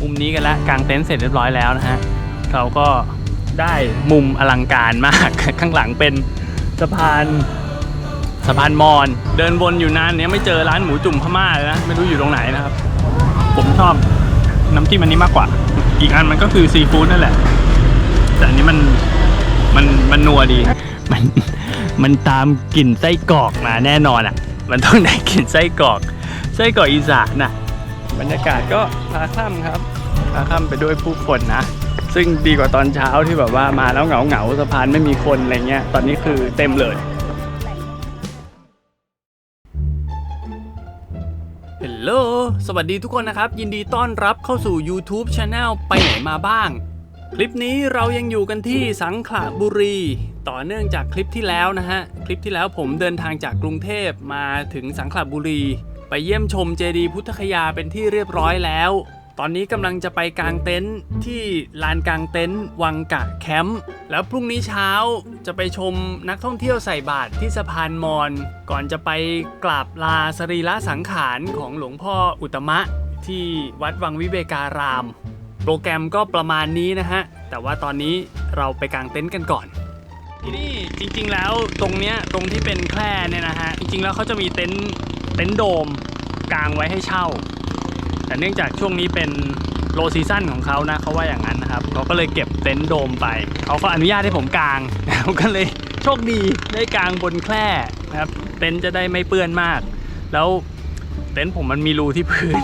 มุมนี้กันแล้วกางเต็นท์เสร็จเรียบร้อยแล้วนะฮะเราก็ได้มุมอลังการมาก ข้างหลังเป็นสะพานสะพานมอญเดินวนอยู่นานเนี้ยไม่เจอร้านหมูจุ่มพม่าเลยนะไม่รู้อยู่ตรงไหนนะครับ ผมชอบน้ำจิ้มอันนี้มากกว่า อีกอันมันก็คือซีฟู้ดนั่นแหละ แต่อันนี้มันมันมันนัวดี มันมันตามกลิ่นไส้กรอกมาแน่นอนอะ มันต้องได้กลิ่นไส้กรอก ไส้กรอกอีสานน่ะ บรรยากาศก็พาค่ำครับ พาค่ำไปด้วยผู้คนนะ ซึ่งดีกว่าตอนเช้าที่แบบว่ามาแล้วเหงาเหงาๆสะพานไม่มีคนอะไรเงี้ย ตอนนี้คือเต็มเลย ฮัลโหล สวัสดีทุกคนนะครับ ยินดีต้อนรับเข้าสู่ YouTube Channel ไปไหนมาบ้าง คลิปนี้เรายังอยู่กันที่สังขละบุรี ต่อเนื่องจากคลิปที่แล้วนะฮะ คลิปที่แล้วผมเดินทางจากกรุงเทพมาถึงสังขละบุรี ไปเยี่ยมชมเจดีย์พุทธคยาเป็นที่เรียบร้อยแล้ว ตอนนี้กำลังจะไปกางเต็นท์ที่ลานกางเต็นท์วังกะแคมป์ แล้วพรุ่งนี้เช้าจะไปชมนักท่องเที่ยวใส่บาตรที่สะพานมอญก่อนจะไปกราบลาสรีระสังขารของหลวงพ่ออุตตมะ ที่วัดวังวิเวการาม โปรแกรมก็ประมาณนี้นะฮะ แต่ว่าตอนนี้เราไปกางเต็นท์กันก่อนที่นี่จริงๆแล้วตรงเนี้ยตรงที่เป็นแคร่เนี่ยนะฮะ จริงๆแล้วเขาจะมีเต็นท์เต็นท์โดมกางไว้ให้เช่า แต่เนื่องจากช่วงนี้เป็นโลซีซั่นของเขานะเขาว่าอย่างนั้นนะครับเขาก็เลยเก็บเต็นท์โดมไป เขาก็อนุญาตให้ผมกางผมก็เลยโชคดีได้กางบนแคร่นะครับ เต็นท์จะได้ไม่เปื้อนมาก แล้วเต็นท์ผมมันมีรูที่พื้น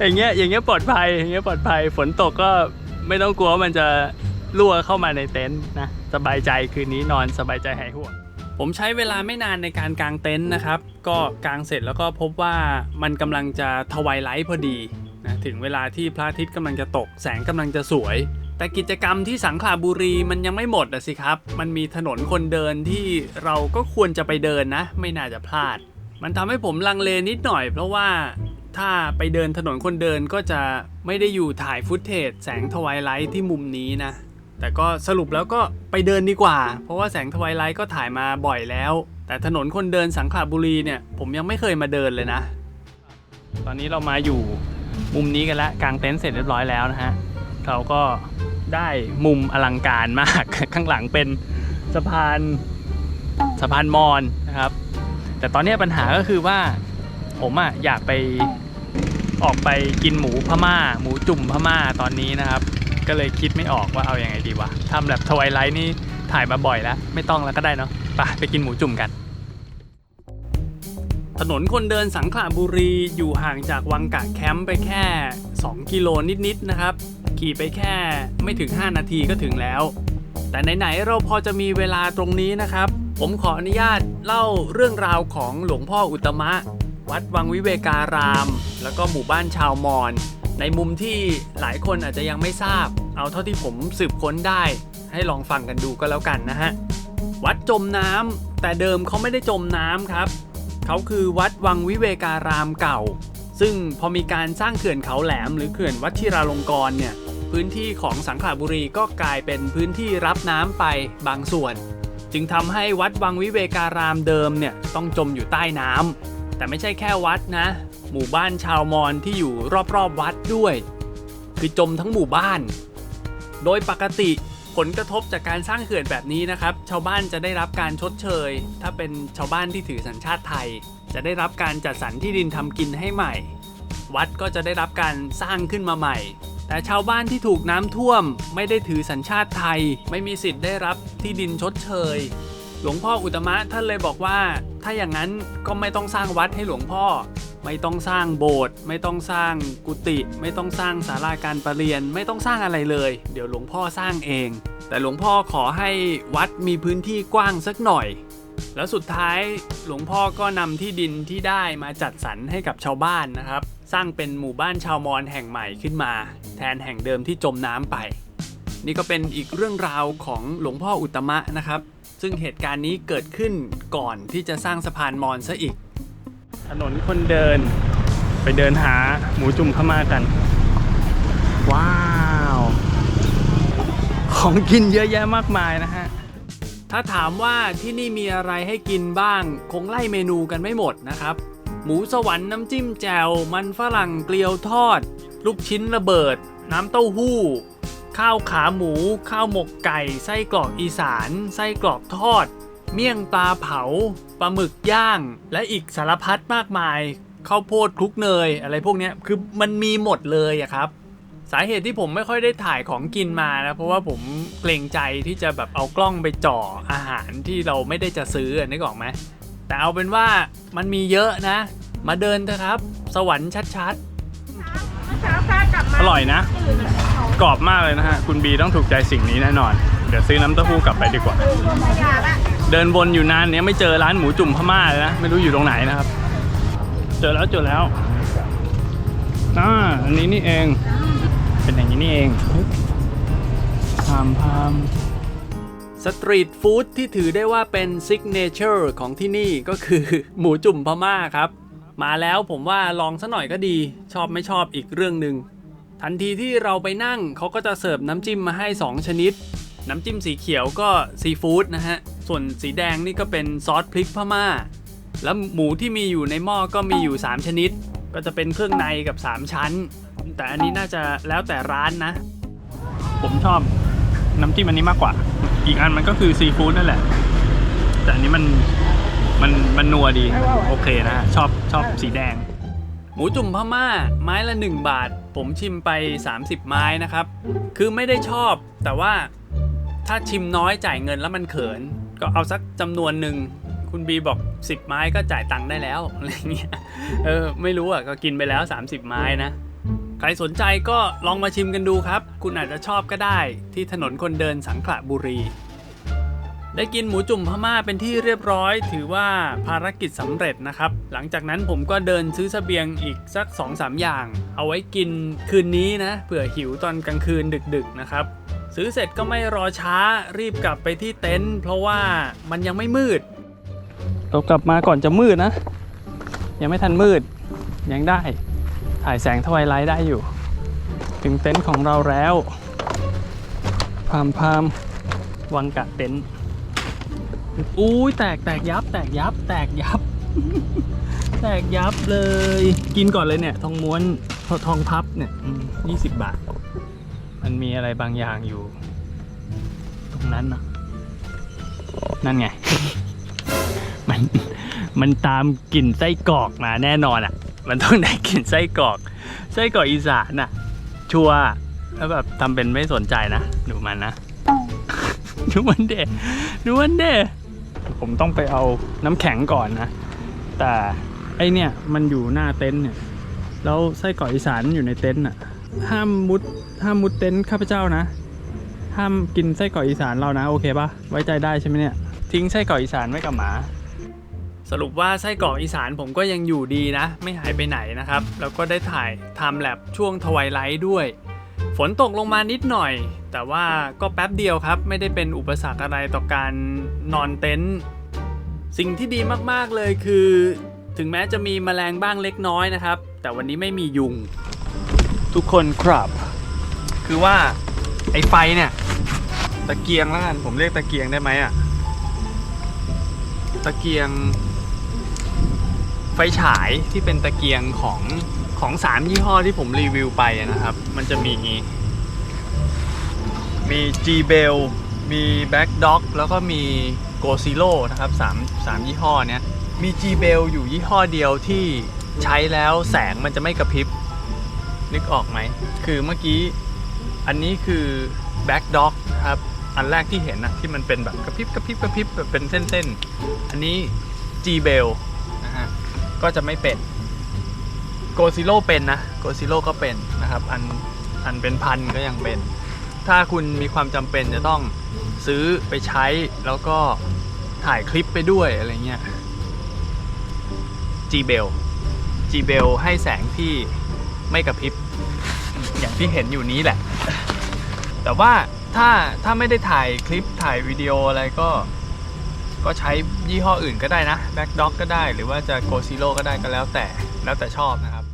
อย่างเงี้ยอย่างเงี้ยปลอดภัยอย่างเงี้ยปลอดภัยฝนตกก็ไม่ต้องกลัวว่ามันจะรั่วเข้ามาในเต็นท์นะสบายใจคืนนี้นอนสบายใจหายห่วง ผมใช้เวลาไม่นานในการกางเต็นท์นะครับ ก็กางเสร็จแล้วก็พบว่ามันกำลังจะทวายไลท์พอดีนะถึงเวลาที่พระอาทิตย์กำลังจะตกแสงกำลังจะสวย แต่กิจกรรมที่สังขละบุรีมันยังไม่หมดอะสิครับ มันมีถนนคนเดินที่เราก็ควรจะไปเดินนะ ไม่น่าจะพลาด มันทำให้ผมลังเลนิดหน่อย เพราะว่าถ้าไปเดินถนนคนเดินก็จะไม่ได้อยู่ถ่ายฟุตเทจแสงทวายไลท์ที่มุมนี้นะ แต่ก็สรุปแล้วก็ไปเดินดีกว่า เพราะว่าแสงทวายไลท์ก็ถ่ายมาบ่อยแล้ว แต่ถนนคนเดินสังขละบุรีเนี่ย ผมยังไม่เคยมาเดินเลยนะ ตอนนี้เรามาอยู่มุมนี้กันแล้วกางเต็นท์เสร็จเรียบร้อยแล้วนะฮะเราก็ได้มุมอลังการมาก ข้างหลังเป็นสะพานสะพานมอญนะครับ แต่ตอนนี้ปัญหาก็คือว่าผมอะอยากไปออกไปกินหมูพม่า หมูจุ่มพม่าตอนนี้นะครับ ก็เลยคิดไม่ออกว่าเอาอยัางไงดีวะทำแบบทวายไลท์นี่ถ่ายมาบ่อยแล้ว ไม่ต้องแล้วก็ได้เนาะไปไปกินหมูจุ่มกัน ถนนคนเดินสังขละบุรีอยู่ห่างจากวังกะแคมป์ไปแค่ 2 กิโลนิดๆนะครับ ขี่ไปแค่ไม่ถึง 5 นาทีก็ถึงแล้ว แต่ไหนๆเราพอจะมีเวลาตรงนี้นะครับ ผมขออนุญาตเล่าเรื่องราวของหลวงพ่ออุตมะ วัดวังวิเวการาม แล้วก็หมู่บ้านชาวมอญ ในมุมที่หลายคนอาจจะยังไม่ทราบ เอาเท่าที่ผมสืบค้นได้ ให้ลองฟังกันดูก็แล้วกันนะฮะ วัดจมน้ำแต่เดิมเขาไม่ได้จมน้ำครับ เขาคือวัดวังวิเวการามเก่า ซึ่งพอมีการสร้างเขื่อนเขาแหลม หรือเขื่อนวัชิราลงกรณ์เนี่ยพื้นที่ของสังขละบุรีก็กลายเป็นพื้นที่รับน้ำไปบางส่วน จึงทำให้วัดวังวิเวการามเดิมเนี่ยต้องจมอยู่ใต้น้ำแต่ไม่ใช่แค่วัดนะ หมู่บ้านชาวมอญที่อยู่รอบๆวัดด้วย คือจมทั้งหมู่บ้าน โดยปกติผลกระทบจากการสร้างเขื่อนแบบนี้นะครับ ชาวบ้านจะได้รับการชดเชย ถ้าเป็นชาวบ้านที่ถือสัญชาติไทย จะได้รับการจัดสรรที่ดินทำกินให้ใหม่ วัดก็จะได้รับการสร้างขึ้นมาใหม่ แต่ชาวบ้านที่ถูกน้ำท่วม ไม่ได้ถือสัญชาติไทย ไม่มีสิทธิ์ได้รับที่ดินชดเชย หลวงพ่ออุตตมะท่านเลยบอกว่า ถ้าอย่างนั้นก็ไม่ต้องสร้างวัดให้หลวงพ่อ ไม่ต้องสร้างโบสถ์ไม่ต้องสร้างกุฏิไม่ต้องสร้างศาลาการประเรียน ไม่ต้องสร้างอะไรเลย เดี๋ยวหลวงพ่อสร้างเอง แต่หลวงพ่อขอให้วัดมีพื้นที่กว้างสักหน่อย แล้วสุดท้ายหลวงพ่อก็นำที่ดินที่ได้มาจัดสรรให้กับชาวบ้านนะครับ สร้างเป็นหมู่บ้านชาวมอญแห่งใหม่ขึ้นมา แทนแห่งเดิมที่จมน้ำไป นี่ก็เป็นอีกเรื่องราวของหลวงพ่ออุตมะนะครับ ซึ่งเหตุการณ์นี้เกิดขึ้นก่อนที่จะสร้างสะพานมอญซะอีก ถนนคนเดิน ไปเดินหาหมูจุ่มพม่ากัน ว้าว ของกินเยอะแยะมากมายนะฮะ ถ้าถามว่าที่นี่มีอะไรให้กินบ้าง คงไล่เมนูกันไม่หมดนะครับ หมูสวรรค์น้ำจิ้มแจ่ว มันฝรั่งเกลียวทอด ลูกชิ้นระเบิด น้ำเต้าหู้ ข้าวขาหมู ข้าวหมกไก่ ไส้กรอกอีสาน ไส้กรอกทอด เมี่ยงปลาเผาปลาหมึกย่าง และอีกสารพัดมากมายข้าวโพดคลุกเนยอะไรพวกเนี้ยคือมันมีหมดเลยอะครับ สาเหตุที่ผมไม่ค่อยได้ถ่ายของกินมานะเพราะว่าผมเกรงใจที่จะแบบเอากล้องไปจ่ออาหารที่เราไม่ได้จะซื้ออะนึกออกไหมแต่เอาเป็นว่ามันมีเยอะนะ มาเดินเถอะครับ สวรรค์ชัดเมื่อเช้าฟ้ากลับมาๆอร่อยนะตื่นอะเขากรอบมากเลยนะฮะ คุณบีต้องถูกใจสิ่งนี้แน่นอน เดี๋ยวซื้อน้ำเต้าหู้กลับไปดีกว่าขยะละ เดินวนอยู่นานเนี้ยไม่เจอร้านหมูจุ่มพม่าเลยนะ ไม่รู้อยู่ตรงไหนนะครับ เจอแล้วเจอแล้วอ่าอันนี้นี่เอง เป็นอย่างนี้นี่เองพามพามสตรีทฟู้ดที่ถือได้ว่าเป็นซิกเนเจอร์ของที่นี่ก็คือหมูจุ่มพม่าครับ มาแล้วผมว่าลองซะหน่อยก็ดี ชอบไม่ชอบอีกเรื่องหนึ่งทันทีที่เราไปนั่งเขาก็จะเสิร์ฟน้ำจิ้มมาให้ 2 ชนิด น้ำจิ้มสีเขียวก็ซีฟู้ดนะฮะ ส่วนสีแดงนี่ก็เป็นซอสพริกพม่า แล้วหมูที่มีอยู่ในหม้อก็มีอยู่ 3 ชนิด ก็จะเป็นเครื่องในกับ 3 ชั้น แต่อันนี้น่าจะแล้วแต่ร้านนะ ผมชอบน้ำจิ้มอันนี้มากกว่า อีกอันมันก็คือซีฟู้ดนั่นแหละ แต่อันนี้มันมันมันนัวดี โอเคนะฮะชอบชอบสีแดง หมูจุ่มพม่า ไม้ละ 1 บาท ผมชิมไป 30 ไม้นะครับ คือไม่ได้ชอบแต่ว่าถ้าชิมน้อยจ่ายเงินแล้วมันเขิน ก็เอาสักจำนวนหนึ่งคุณบีบอก 10 ไม้ก็จ่ายตังค์ได้แล้วอะไรเงี้ยเออไม่รู้อะก็กินไปแล้ว 30 ไม้นะใครสนใจก็ลองมาชิมกันดูครับ คุณอาจจะชอบก็ได้ที่ถนนคนเดินสังขละบุรี ได้กินหมูจุ่มพม่าเป็นที่เรียบร้อย ถือว่าภารกิจสำเร็จนะครับ หลังจากนั้นผมก็เดินซื้อเสบียงอีกสัก 2-3 อย่าง เอาไว้กินคืนนี้นะเผื่อหิวตอนกลางคืนดึกๆนะครับ ซื้อเสร็จก็ไม่รอช้ารีบกลับไปที่เต็นท์เพราะว่ามันยังไม่มืด เรากลับมาก่อนจะมืดนะ ยังไม่ทันมืด ยังได้ ถ่ายแสงทวายไลท์ได้อยู่ ถึงเต็นท์ของเราแล้วพามพามวังกะเต็นท์อุ้ยแตกแตกยับ แตกยับ แตกยับ แตกยับเลย กินก่อนเลยเนี่ย ทองม้วนททองพับเนี่ยยี่สิบบาท มันมีอะไรบางอย่างอยู่ ตรงนั้นเนาะนั่นไง มันมันตามกลิ่นไส้กรอกมาแน่นอนอะ มันต้องได้กลิ่นไส้กรอก ไส้กรอกอีสานน่ะ ชัวร์แล้วแบบทำเป็นไม่สนใจนะดูมันนะดูมันเดดูมันเดผมต้องไปเอาน้ำแข็งก่อนนะ แต่ไอเนี่ยมันอยู่หน้าเต็นท์เนี่ย แล้วไส้กรอกอีสานอยู่ในเต็นท์อะ ห้ามมุด ห้ามมุดเต็นท์ข้าพเจ้านะ ห้ามกินไส้กรอกอีสานเรานะโอเคปะไว้ใจได้ใช่ไหมเนี่ย ทิ้งไส้กรอกอีสานไว้กับหมาสรุปว่าไส้กรอกอีสานผมก็ยังอยู่ดีนะ ไม่หายไปไหนนะครับ แล้วก็ได้ถ่ายไทม์แลปช่วงทวายไลท์ด้วย ฝนตกลงมานิดหน่อย แต่ว่าก็แป๊บเดียวครับ ไม่ได้เป็นอุปสรรคอะไรต่อการนอนเต็นท์สิ่งที่ดีมากๆเลยคือ ถึงแม้จะมีแมลงบ้างเล็กน้อยนะครับ แต่วันนี้ไม่มียุง ทุกคนครับ คือว่าไอ้ไฟเนี่ย ตะเกียงแล้วกันผมเรียกตะเกียงได้ไหมอะตะเกียง ไฟฉายที่เป็นตะเกียงของของสามยี่ห้อที่ผมรีวิวไปนะครับ มันจะมี มี G Bell มี Black Dog แล้วก็มี Go Zero นะครับสามสามยี่ห้อเนี้ยมี G Bell อยู่ยี่ห้อเดียวที่ใช้แล้วแสงมันจะไม่กระพริบนึกออกไหม คือเมื่อกี้ อันนี้คือ Black Dog ครับ อันแรกที่เห็นอะที่มันเป็นแบบกระพริบกระพริบกระพริบแบบเป็นเส้นๆ อันนี้ G Bell นะฮะ ก็จะไม่เป็นโกซิโ o เป็นนะโกซิโ o ก็เป็นนะครับ อันอันเป็นพันก็ยังเป็น ถ้าคุณมีความจำเป็นจะต้องซื้อไปใช้แล้วก็ถ่ายคลิปไปด้วยอะไรเงี้ย G Bell G Bell ให้แสงที่ไม่กระพริบ อย่างที่เห็นอยู่นี้แหละ แต่ว่าถ้าถ้าไม่ได้ถ่ายคลิปถ่ายวิดีโออะไรก็ ก็ใช้ยี่ห้ออื่นก็ได้นะ Back Dog ก็ได้ หรือว่าจะ Go Zero ก็ได้ก็แล้วแต่แล้วแต่ชอบนะครับ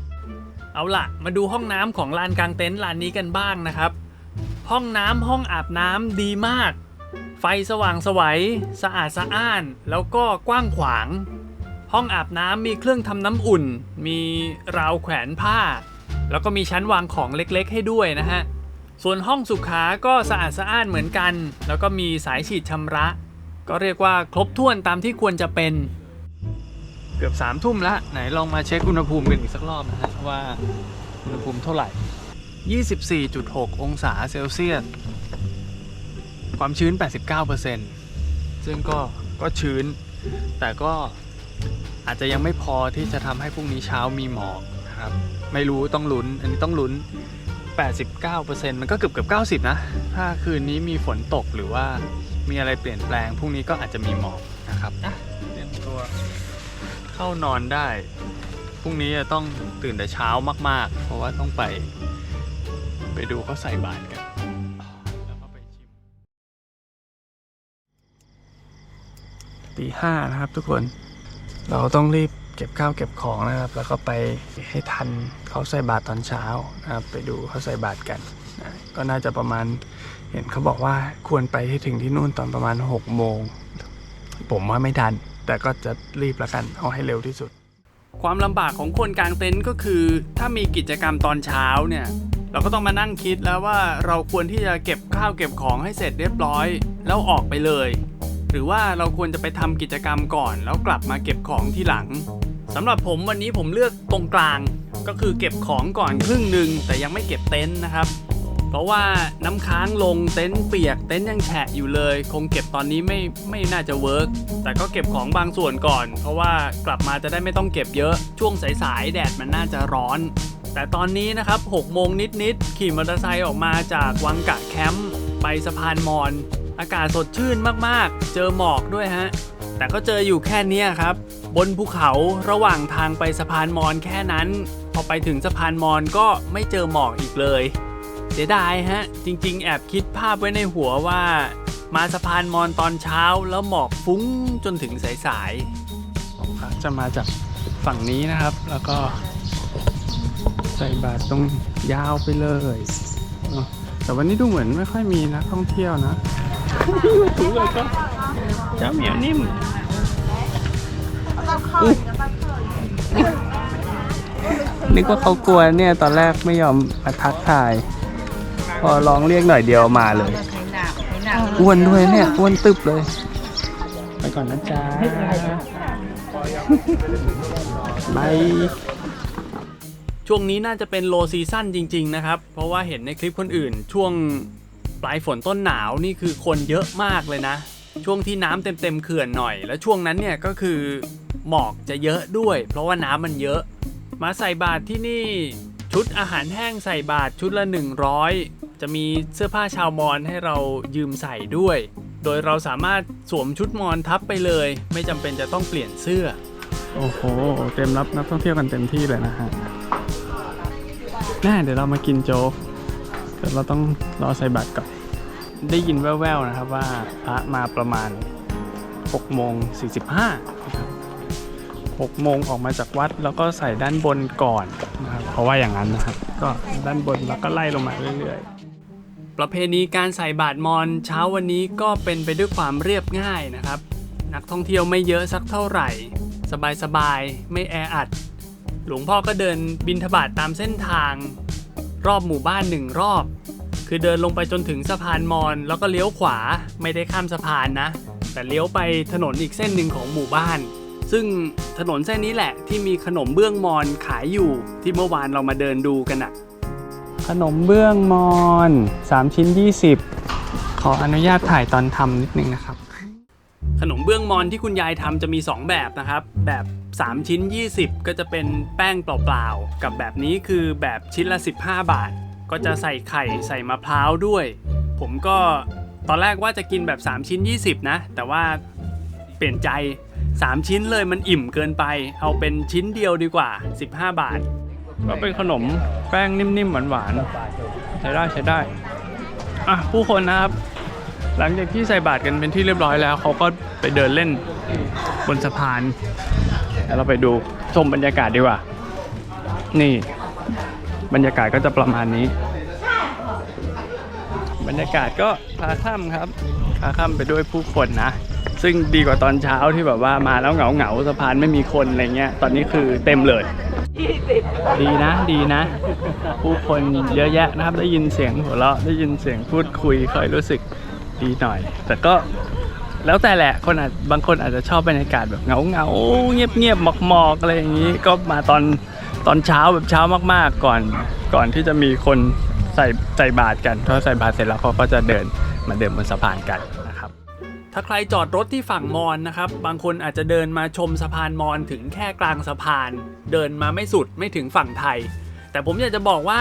เอาล่ะ มาดูห้องน้ำของลานกลางเต็นท์ลานนี้กันบ้างนะครับ ห้องน้ำห้องอาบน้ำดีมาก ไฟสว่างสวัยสะอาดสะอ้าน แล้วก็กว้างขวาง ห้องอาบน้ำมีเครื่องทำน้ำอุ่น มีราวแขวนผ้า แล้วก็มีชั้นวางของเล็กๆ ให้ด้วยนะฮะ ส่วนห้องสุขาก็สะอาดสะอ้านเหมือนกัน แล้วก็มีสายฉีดชำระ ก็เรียกว่าครบถ้วนตามที่ควรจะเป็น เกือบสามทุ่มแล้วไหนลองมาเช็คอุณหภูมิกันอีกสักรอบนะฮะว่าอุณหภูมิเท่าไหร่ 24.6 องศาเซลเซียส ความชื้น 89%ซึ่งก็ก็ชื้น แต่ก็อาจจะยังไม่พอที่จะทำให้พรุ่งนี้เช้ามีหมอกนะครับ ไม่รู้ต้องลุ้น อันนี้ต้องลุ้น 89%มันก็เกือบเกือบ90 นะ ถ้าคืนนี้มีฝนตกหรือว่ามีอะไรเปลี่ยนแปลงพรุ่งนี้ก็อาจจะมีหมอกนะครับอะเตรียมตัวเข้านอนได้พรุ่งนี้จะต้องตื่นแต่เช้ามาก ๆ เพราะว่าต้องไป ไปดูเขาใส่บาตรกันแล้วก็ไปชิมตีห้านะครับทุกคน เราต้องรีบ เก็บข้าวเก็บของนะครับ แล้วก็ไปให้ทันเขาใส่บาตรตอนเช้านะครับไปดูเขาใส่บาตรกันนะก็น่าจะประมาณเห็นเขาบอกว่าควรไปให้ถึงที่นู่นตอนประมาณ6โมงผมว่าไม่ทัน แต่ก็จะรีบล้วกันเอาให้เร็วที่สุด ความลำบากของคนกลางเต็นท์ก็คือ ถ้ามีกิจกรรมตอนเช้าเนี่ยเราก็ต้องมานั่งคิดแล้วว่าเราควรที่จะเก็บข้าวเก็บของให้เสร็จเรียบร้อย แล้วออกไปเลย หรือว่าเราควรจะไปทำกิจกรรมก่อน แล้วกลับมาเก็บของที่หลังสำหรับผมวันนี้ผมเลือกตรงกลาง ก็คือเก็บของก่อนครึ่งหนึ่งแต่ยังไม่เก็บเต็นท์นะครับ เพราะว่าน้ำค้างลงเต็นท์เปียกเต็นท์ยังแฉะอยู่เลย คงเก็บตอนนี้ไม่ไม่น่าจะเวิร์กแต่ก็เก็บของบางส่วนก่อน เพราะว่ากลับมาจะได้ไม่ต้องเก็บเยอะช่วงสายๆแดดมันน่าจะร้อน แต่ตอนนี้นะครับ6โมงนิดๆขี่มอเตอร์ไซค์ออกมาจากวังกะแคมป์ไปสะพานมอน อากาศสดชื่นมากๆ เจอหมอกด้วยฮะ แต่ก็เจออยู่แค่นี้ครับ บนภูเขาระหว่างทางไปสะพานมอนแค่นั้น พอไปถึงสะพานมอนก็ไม่เจอหมอกอีกเลย เสียดายฮะ จริง ๆ แอบคิดภาพไว้ในหัวว่า มาสะพานมอนตอนเช้าแล้วหมอกฟุ้งจนถึงสายๆจะมาจากฝั่งนี้นะครับ แล้วก็ใส่บาตรตรงยาวไปเลยแต่วันนี้ดูเหมือนไม่ค่อยมีนักท่องเที่ยวนะ ถือเลยก็เจ้าเหมียวนิ่มอุ๊ยนึกว่าเขากลัวเนี่ยตอนแรกไม่ยอมมาทักทาย พอร้องเรียกหน่อยเดียวมาเลยอ้วนด้วยเนี่ยอ้วนตึบเลย ไปก่อนนะจ๊ะบายช่วงนี้น่าจะเป็นโลซีซั่นจริง ๆ นะครับ เพราะว่าเห็นในคลิปคนอื่น ช่วง ปลายฝนต้นหนาวนี่คือคนเยอะมากเลยนะ ช่วงที่น้ำเต็มๆเขื่อนหน่อย แล้วช่วงนั้นเนี่ยก็คือหมอกจะเยอะด้วย เพราะว่าน้ำมันเยอะ มาใส่บาตรที่นี่ชุดอาหารแห้งใส่บาตรชุดละ 100 จะมีเสื้อผ้าชาวมอญให้เรายืมใส่ด้วย โดยเราสามารถสวมชุดมอญทับไปเลย ไม่จำเป็นจะต้องเปลี่ยนเสื้อ โอ้โห เต็มรับนักท่องเที่ยวกันเต็มที่เลยนะฮะแน่เดี๋ยวเรามากินโจ๊ก แต่เราต้องรอใส่บัตรก่อน ได้ยินแว่วๆนะครับว่าพระมาประมาณ6โมง45นะครับ6โมงออกมาจากวัดแล้วก็ใส่ด้านบนก่อนนะครับเพราะว่าอย่างนั้นนะครับ ก็ด้านบนแล้วก็ไล่ลงมาเรื่อยๆ ประเพณีการใส่บาตรมอญเช้าวันนี้ก็เป็นไปด้วยความเรียบง่ายนะครับ นักท่องเที่ยวไม่เยอะสักเท่าไหร่ สบายๆ ไม่แออัด หลวงพ่อก็เดินบินทบาทตามเส้นทาง รอบหมู่บ้านหนึ่งรอบ คือเดินลงไปจนถึงสะพานมอน แล้วก็เลี้ยวขวาไม่ได้ข้ามสะพานนะ แต่เลี้ยวไปถนนอีกเส้นหนึ่งของหมู่บ้าน ซึ่งถนนเส้นนี้แหละที่มีขนมเบื้องมอนขายอยู่ที่เมื่อวานเรามาเดินดูกันอะขนมเบื้องมอน 3 ชิ้น 20 ขออนุญาตถ่ายตอนทำนิดนึงนะครับ ขนมเบื้องมอนที่คุณยายทำจะมี 2 แบบนะครับ แบบ 3 ชิ้น 20 ก็จะเป็นแป้งเปล่าๆ กับแบบนี้คือแบบชิ้นละ 15 บาท ก็จะใส่ไข่ใส่มะพร้าวด้วย ผมก็ตอนแรกว่าจะกินแบบ 3 ชิ้น 20 นะ แต่ว่าเปลี่ยนใจ 3 ชิ้นเลยมันอิ่มเกินไป เอาเป็นชิ้นเดียวดีกว่า 15 บาท ก็เป็นขนมแป้งนิ่มๆ หวานๆ ใช้ได้ใช้ได้ อะ ผู้คนนะครับหลังจากที่ใส่บาตรกันเป็นที่เรียบร้อยแล้ว เขาก็ไปเดินเล่นบนสะพาน แล้วเราไปดูชมบรรยากาศดีกว่า นี่ บรรยากาศก็จะประมาณนี้ บรรยากาศก็คลาค่ำครับคลาค่ำไปด้วยผู้คนนะ ซึ่งดีกว่าตอนเช้าที่แบบว่ามาแล้วเหงาเหงาสะพานไม่มีคนอะไรเงี้ย ตอนนี้คือเต็มเลย ดีนะดีนะ ผู้คนเยอะแยะนะครับ ได้ยินเสียงหัวเราะได้ยินเสียงพูดคุยคอยรู้สึกดีหน่อย แต่ก็ แล้วแต่แหละคนอาจบางคนอาจจะชอบบรรยากาศแบบเงาเงาเงียบเงียบหมอกหมอกอะไรอย่างนี้ ก็มาตอนตอนเช้าแบบเช้ามากๆก่อนก่อนที่จะมีคนใส่ใส่บาตรกันพอใส่บาตรเสร็จแล้วเขาก็จะเดินมาเดินบนสะพานกันนะครับ ถ้าใครจอดรถที่ฝั่งมอนนะครับ บางคนอาจจะเดินมาชมสะพานมอนถึงแค่กลางสะพาน เดินมาไม่สุดไม่ถึงฝั่งไทย แต่ผมอยากจะบอกว่า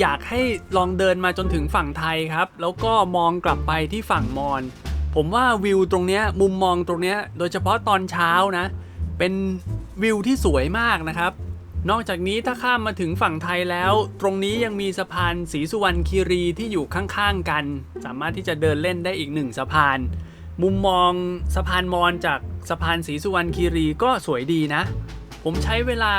อยากให้ลองเดินมาจนถึงฝั่งไทยครับ แล้วก็มองกลับไปที่ฝั่งมอน ผมว่าวิวตรงเนี้ยมุมมองตรงเนี้ยโดยเฉพาะตอนเช้านะ เป็นวิวที่สวยมากนะครับ นอกจากนี้ถ้าข้ามมาถึงฝั่งไทยแล้ว ตรงนี้ยังมีสะพานศรีสุวรรณคีรีที่อยู่ข้างๆกัน สามารถที่จะเดินเล่นได้อีกหนึ่งสะพาน มุมมองสะพานมอนจากสะพานศรีสุวรรณคีรีก็สวยดีนะ ผมใช้เวลา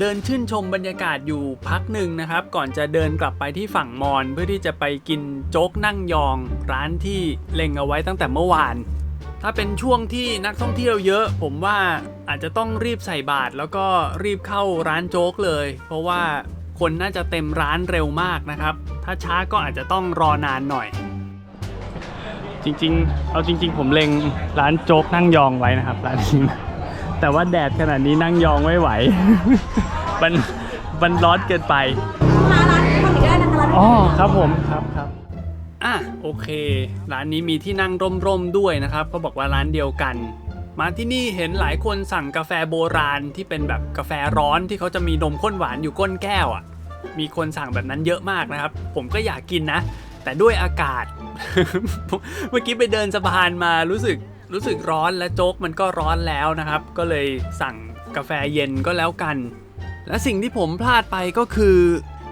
เดินชื่นชมบรรยากาศอยู่พักหนึ่งนะครับ ก่อนจะเดินกลับไปที่ฝั่งมอนเพื่อที่จะไปกินโจ๊กนั่งยอง ร้านที่เล็งเอาไว้ตั้งแต่เมื่อวาน ถ้าเป็นช่วงที่นักท่องเที่ยวเยอะ ผมว่าอาจจะต้องรีบใส่บาตรแล้วก็รีบเข้าร้านโจ๊กเลย เพราะว่าคนน่าจะเต็มร้านเร็วมากนะครับ ถ้าช้าก็อาจจะต้องรอนานหน่อย จริงๆ เอาจริง ๆ ผมเล็งร้านโจ๊กนั่งยองไว้นะครับร้านนี้ แต่ว่าแดดขนาดนี้นั่งยองไม่ไหว มันมันร้อนเกินไปมาร้านนี้เข้าไปได้นะคะร้านอ๋อครับผมครับครับอะโอเค ร้านนี้มีที่นั่งร่มๆด้วยนะครับเขาบอกว่าร้านเดียวกัน มาที่นี่เห็นหลายคนสั่งกาแฟโบราณที่เป็นแบบกาแฟร้อนที่เขาจะมีนมข้นหวานอยู่ก้นแก้วอะ มีคนสั่งแบบนั้นเยอะมากนะครับ ผมก็อยากกินนะ แต่ด้วยอากาศ เมื่อกี้ไปเดินสะพานมารู้สึก รู้สึกร้อนและโจ๊กมันก็ร้อนแล้วนะครับ ก็เลยสั่งกาแฟเย็นก็แล้วกัน และสิ่งที่ผมพลาดไปก็คือ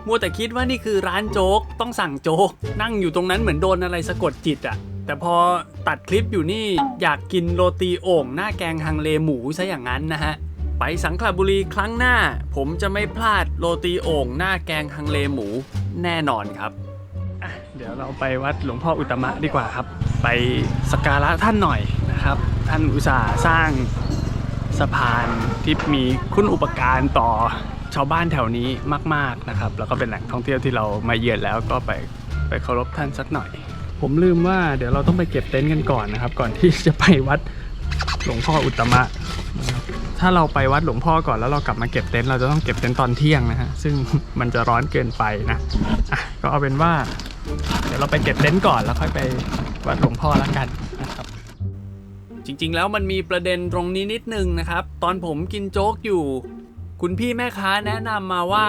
มัวแต่คิดว่านี่คือร้านโจ๊กต้องสั่งโจ๊ก นั่งอยู่ตรงนั้นเหมือนโดนอะไรสะกดจิตอะแต่พอตัดคลิปอยู่นี่อยากกินโรตีโอ่งหน้าแกงฮังเลหมูซะอย่างนั้นนะฮะไปสังขละบุรีครั้งหน้า ผมจะไม่พลาดโรตีโอ่งหน้าแกงฮังเลหมูแน่นอนครับเดี๋ยวเราไปวัดหลวงพ่ออุตมะดีกว่าครับ ไปสักการะท่านหน่อย นะครับ ท่านอุตส่าห์สร้างสะพานที่มีคุณอุปการต่อชาวบ้านแถวนี้มาก ๆนะครับ แล้วก็เป็นแหล่งท่องเที่ยวที่เรามาเยือนแล้วก็ไปไปเคารพท่านสักหน่อย ผมลืมว่าเดี๋ยวเราต้องไปเก็บเต็นท์กันก่อนนะครับ ก่อนที่จะไปวัดหลวงพ่ออุตมะนะครับถ้าเราไปวัดหลวงพ่อก่อนแล้วเรากลับมาเก็บเต็นท์เราจะต้องเก็บเต็นท์ตอนเที่ยงนะฮะซึ่งมันจะร้อนเกินไปนะอะก็เอาเป็นว่า เดี๋ยวเราไปเก็บเต็นท์ก่อนแล้วค่อยไปวัดหลวงพ่อแล้วกัน จริง ๆ แล้วมันมีประเด็นตรงนี้นิดนึงนะครับ ตอนผมกินโจ๊กอยู่ คุณพี่แม่ค้าแนะนำมาว่า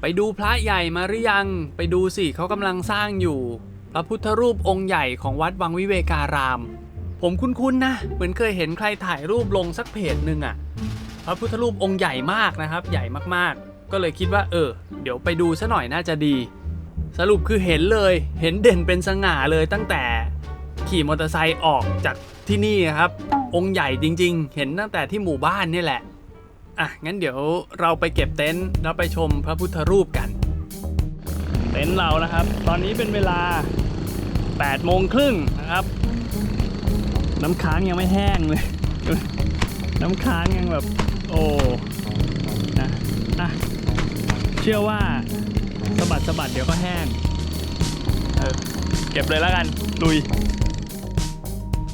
ไปดูพระใหญ่มาหรือยัง ไปดูสิเขากำลังสร้างอยู่ พระพุทธรูปองค์ใหญ่ของวัดวังวิเวการาม ผมคุ้นๆนะ เหมือนเคยเห็นใครถ่ายรูปลงสักเพจหนึ่งอะพระพุทธรูปองค์ใหญ่มากนะครับ ใหญ่มากๆ ก็เลยคิดว่า เออ เดี๋ยวไปดูซะหน่อยน่าจะดี สรุปคือเห็นเลย เห็นเด่นเป็นสง่าเลยตั้งแต่ ขี่มอเตอร์ไซค์ออกจาก ที่นี่ครับ องค์ใหญ่จริง ๆ เห็นตั้งแต่ที่หมู่บ้านนี่แหละ อะ งั้นเดี๋ยวเราไปเก็บเต็นท์แล้วไปชมพระพุทธรูปกัน เต็นท์เรานะครับ ตอนนี้เป็นเวลา8โมงครึ่งนะครับ น้ำค้างยังไม่แห้งเลย น้ำค้างยังแบบ โอ้นะอะเชื่อว่าสะบัดสะบัดเดี๋ยวก็แห้งเออเก็บเลยแล้วกันลุย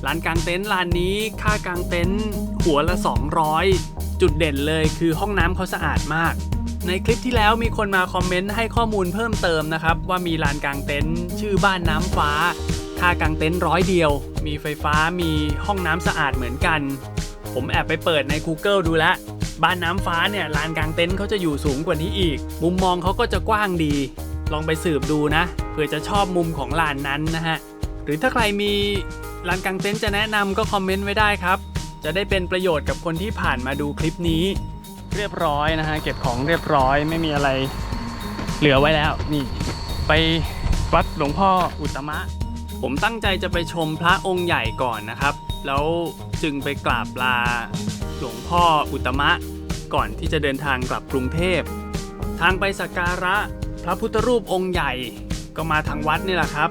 ร้านกลางเต็นท์ร้านนี้ค่ากลางเต็นท์หัวละ 200 จุดเด่นเลยคือห้องน้ำเขาสะอาดมาก ในคลิปที่แล้วมีคนมาคอมเมนต์ให้ข้อมูลเพิ่มเติมนะครับ ว่ามีลานกลางเต็นท์ชื่อบ้านน้ำฟ้า ค่ากลางเต็นท์ร้อยเดียว มีไฟฟ้ามีห้องน้ำสะอาดเหมือนกัน ผมแอบไปเปิดใน Google ดูแล้วบ้านน้ำฟ้าเนี่ยลานกลางเต็นท์เขาจะอยู่สูงกว่านี้อีก มุมมองเขาก็จะกว้างดี ลองไปสืบดูนะเผื่อจะชอบมุมของลานนั้นนะฮะ หรือถ้าใครมี ลานกลางเต็นท์จะแนะนำก็คอมเมนต์ไว้ได้ครับ จะได้เป็นประโยชน์กับคนที่ผ่านมาดูคลิปนี้ เรียบร้อยนะฮะเก็บของเรียบร้อยไม่มีอะไรเหลือไว้แล้วนี่ ไปวัดหลวงพ่ออุตมะ ผมตั้งใจจะไปชมพระองค์ใหญ่ก่อนนะครับ แล้วจึงไปกราบลาหลวงพ่ออุตมะ ก่อนที่จะเดินทางกลับกรุงเทพ ทางไปสักการะพระพุทธรูปองค์ใหญ่ก็มาทางวัดนี่แหละครับ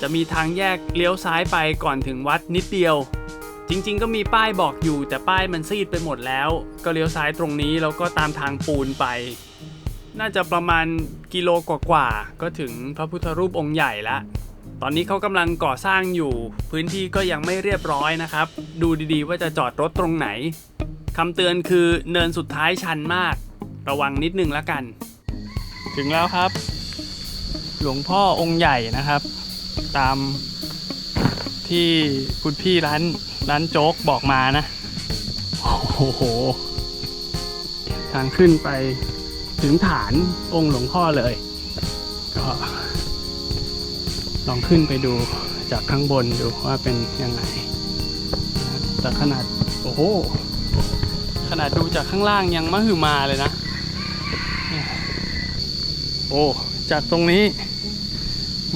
จะมีทางแยกเลี้ยวซ้ายไปก่อนถึงวัดนิดเดียว จริงๆ ก็มีป้ายบอกอยู่แต่ป้ายมันซีดไปหมดแล้ว ก็เลี้ยวซ้ายตรงนี้แล้วก็ตามทางปูนไป น่าจะประมาณกิโลกว่าๆก็ถึงพระพุทธรูปองค์ใหญ่ละตอนนี้เขากำลังก่อสร้างอยู่ พื้นที่ก็ยังไม่เรียบร้อยนะครับ ดูดีๆ ว่าจะจอดรถตรงไหนคำเตือนคือเนินสุดท้ายชันมาก ระวังนิดนึงแล้วกัน ถึงแล้วครับ หลวงพ่อองค์ใหญ่นะครับ ตามที่คุณพี่ร้านร้านโจ๊กบอกมานะ โอ้โห ทางขึ้นไปถึงฐานองค์หลวงพ่อเลย ก็ลองขึ้นไปดูจากข้างบนดูว่าเป็นยังไง แต่ขนาด โอ้โห ขนาดดูจากข้างล่างยังมะหึมาเลยนะ โอ้ จากตรงนี้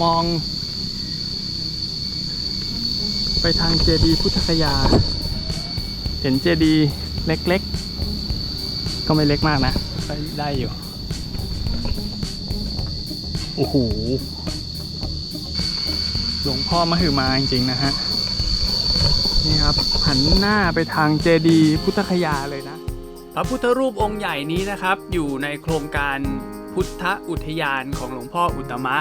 มอง ทางเจดีย์พุทธคยา เห็นเจดีย์เล็กๆ ก็ไม่เล็กมากนะก็ได้อยู่ โอ้โห หลวงพ่อมหึมาจริงๆนะฮะ นี่ครับ หันหน้าไปทางเจดีย์พุทธคยาเลยนะ พระพุทธรูปองค์ใหญ่นี้นะครับ อยู่ในโครงการพุทธอุทยานของหลวงพ่ออุตตมะ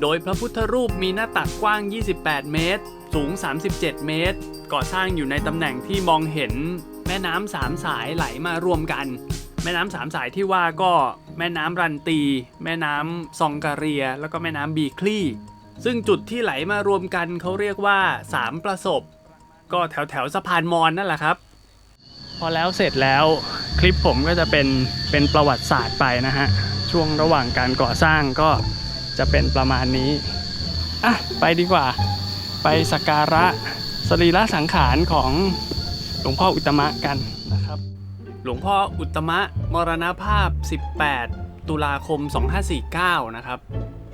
โดยพระพุทธรูปมีหน้าตักกว้าง 28 เมตร สูง 37 เมตร ก่อสร้างอยู่ในตำแหน่งที่มองเห็นแม่น้ำสามสายไหลมารวมกัน แม่น้ำสามสายที่ว่าก็แม่น้ำรันตี แม่น้ำซองกาเรีย แล้วก็แม่น้ำบีคลีซึ่งจุดที่ไหลมารวมกันเขาเรียกว่าสามประสบ ก็แถวแถวๆสะพานมอนนั่นแหละครับ พอแล้วเสร็จแล้วคลิปผมก็จะเป็นเป็นประวัติศาสตร์ไปนะฮะ ช่วงระหว่างการก่อสร้างก็จะเป็นประมาณนี้ อะ ไปดีกว่า ไปสักการะสรีระสังขารของหลวงพ่ออุตมะกันนะครับ หลวงพ่ออุตตมะมรณภาพ 18 ตุลาคม 2549 นะครับ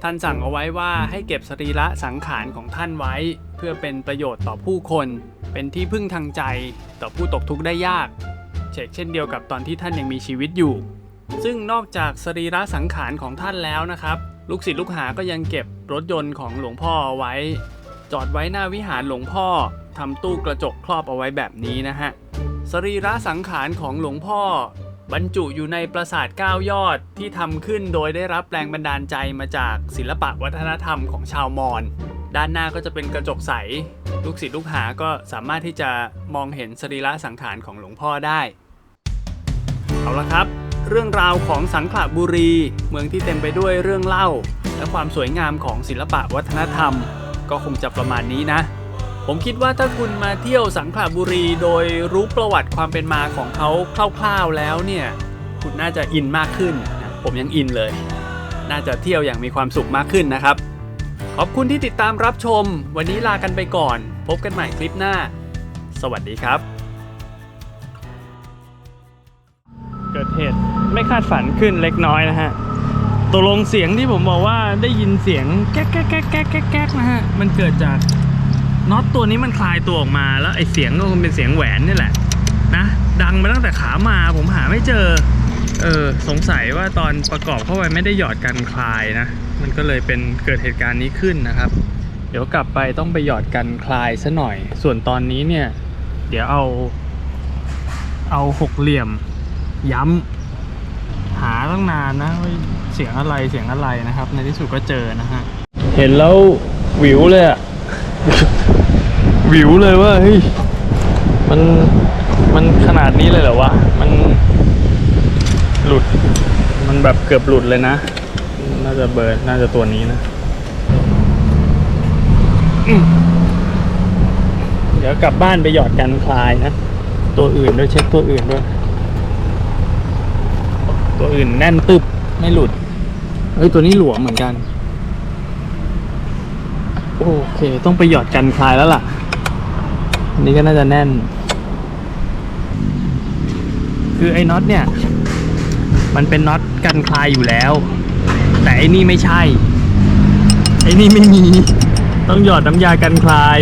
ท่านสั่งเอาไว้ว่าให้เก็บสรีระสังขารของท่านไว้ เพื่อเป็นประโยชน์ต่อผู้คน เป็นที่พึ่งทางใจต่อผู้ตกทุกข์ได้ยาก เช่นเช่นเดียวกับตอนที่ท่านยังมีชีวิตอยู่ ซึ่งนอกจากสรีระสังขารของท่านแล้วนะครับ ลูกศิษย์ลูกหาก็ยังเก็บรถยนต์ของหลวงพ่อเอาไว้ จอดไว้หน้าวิหารหลวงพ่อทำตู้กระจกครอบเอาไว้แบบนี้นะฮะ สรีระสังขารของหลวงพ่อ บรรจุอยู่ในปราสาท9ยอดที่ทำขึ้นโดยได้รับแรงบันดาลใจมาจากศิลปะวัฒนธรรมของชาวมอญด้านหน้าก็จะเป็นกระจกใส ลูกศิษย์ลูกหาก็สามารถที่จะมองเห็นสรีระสังขารของหลวงพ่อได้ เอาละครับ เรื่องราวของสังขละบุรี เมืองที่เต็มไปด้วยเรื่องเล่า และความสวยงามของศิลปะวัฒนธรรม ก็คงจะประมาณนี้นะ ผมคิดว่าถ้าคุณมาเที่ยวสังขละบุรีโดยรู้ประวัติความเป็นมาของเขาคร่าวๆแล้วเนี่ย คุณน่าจะอินมากขึ้นนะผมยังอินเลย น่าจะเที่ยวอย่างมีความสุขมากขึ้นนะครับ ขอบคุณที่ติดตามรับชม วันนี้ลากันไปก่อน พบกันใหม่คลิปหน้า สวัสดีครับ เกิดเหตุไม่คาดฝันขึ้นเล็กน้อยนะฮะ ตกลงเสียงที่ผมบอกว่าได้ยินเสียงแก๊กแก๊กแก๊กแก๊กแก๊กแก๊กนะฮะ มันเกิดจากน็อตตัวนี้มันคลายตัวออกมา แล้วไอเสียงก็คงเป็นเสียงแหวนนี่แหละ นะ ดังมาตั้งแต่ขามาผมหาไม่เจอ เออสงสัยว่าตอนประกอบเข้าไปไม่ได้หยอดกันคลายนะ มันก็เลยเป็นเกิดเหตุการณ์นี้ขึ้นนะครับ เดี๋ยวกลับไปต้องไปหยอดกันคลายซะหน่อย ส่วนตอนนี้เนี่ย เดี๋ยวเอา เอาหกเหลี่ยมย้ำาตั้งนานนะว่าเสียงอะไรเสียงอะไรนะครับ ในที่สุดก็เจอนะฮะเห็นแล้ววิวเลยอะวิวเลยว่าเฮ้ยมันมันขนาดนี้เลยเหรอวะมันหลุด มันแบบเกือบหลุดเลยนะ น่าจะเบิร์ดน่าจะตัวนี้นะอืมเดี๋ยวกลับบ้านไปหยอดกันคลายนะ ตัวอื่นด้วยเช็คตัวอื่นด้วย ตัวอื่นแน่นตึบไม่หลุดเอ้ยตัวนี้หลวมเหมือนกัน โอเค ต้องไปหยอดกันคลายแล้วล่ะ อันนี้ก็น่าจะแน่น คือไอ้น็อตเนี่ย มันเป็นน็อตกันคลายอยู่แล้ว แต่ไอ้นี่ไม่ใช่ ไอ้นี่ไม่มี ต้องหยอดน้ำยากันคลาย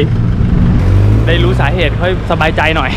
ได้รู้สาเหตุค่อยสบายใจหน่อย